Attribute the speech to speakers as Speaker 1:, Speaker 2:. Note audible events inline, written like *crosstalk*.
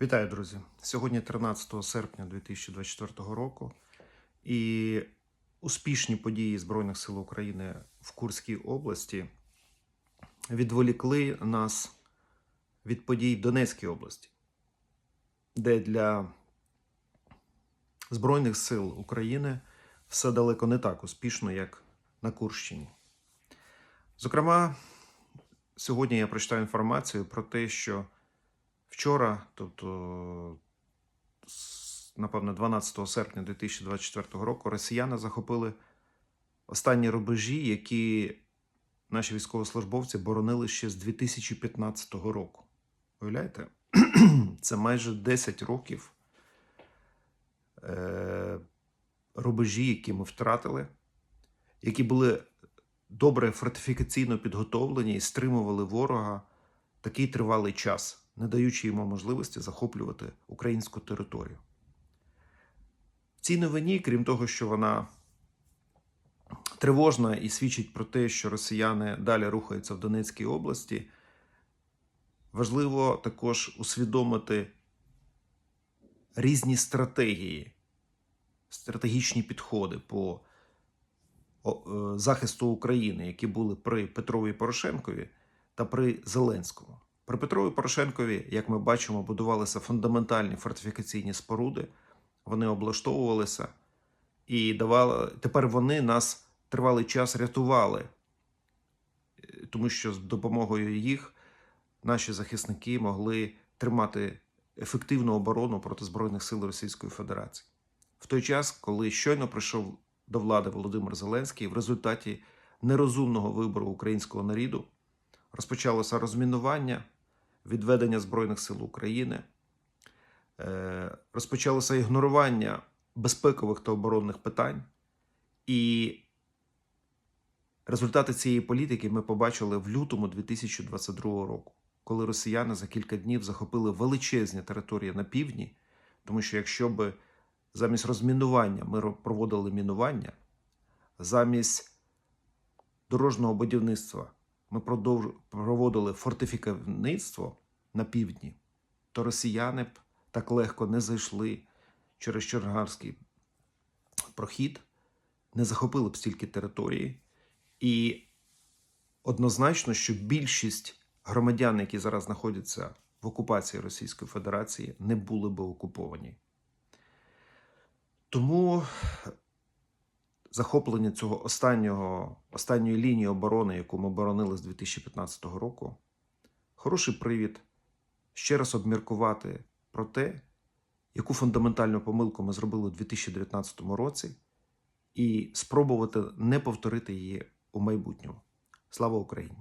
Speaker 1: Вітаю, друзі! Сьогодні 13 серпня 2024 року, і успішні події Збройних сил України в Курській області відволікли нас від подій Донецькій області, де для Збройних сил України все далеко не так успішно, як на Курщині. Зокрема, сьогодні я прочитаю інформацію про те, що Вчора, тобто, напевно, 12 серпня 2024 року, росіяни захопили останні рубежі, які наші військовослужбовці боронили ще з 2015 року. Уявляєте? *clears throat* Це майже 10 років е, рубежі, які ми втратили, які були добре фортифікаційно підготовлені і стримували ворога такий тривалий час не даючи йому можливості захоплювати українську територію. В цій новині, крім того, що вона тривожна і свідчить про те, що росіяни далі рухаються в Донецькій області, важливо також усвідомити різні стратегії, стратегічні підходи по захисту України, які були при Петрові Порошенкові та при Зеленському. При Петрові Порошенкові, як ми бачимо, будувалися фундаментальні фортифікаційні споруди, вони облаштовувалися і давали. Тепер вони нас тривалий час рятували, тому що з допомогою їх наші захисники могли тримати ефективну оборону проти Збройних сил Російської Федерації. В той час, коли щойно прийшов до влади Володимир Зеленський, в результаті нерозумного вибору українського народу розпочалося розмінування відведення Збройних сил України, е, розпочалося ігнорування безпекових та оборонних питань, і результати цієї політики ми побачили в лютому 2022 року, коли росіяни за кілька днів захопили величезні території на півдні, тому що якщо би замість розмінування ми проводили мінування, замість дорожнього будівництва ми проводили фортифіківництво на півдні, то росіяни б так легко не зайшли через Чергарський прохід, не захопили б стільки території. І однозначно, що більшість громадян, які зараз знаходяться в окупації Російської Федерації, не були би окуповані. Тому захоплення цього останнього, останньої лінії оборони, яку ми боронили з 2015 року, хороший привід ще раз обміркувати про те, яку фундаментальну помилку ми зробили у 2019 році, і спробувати не повторити її у майбутньому. Слава Україні!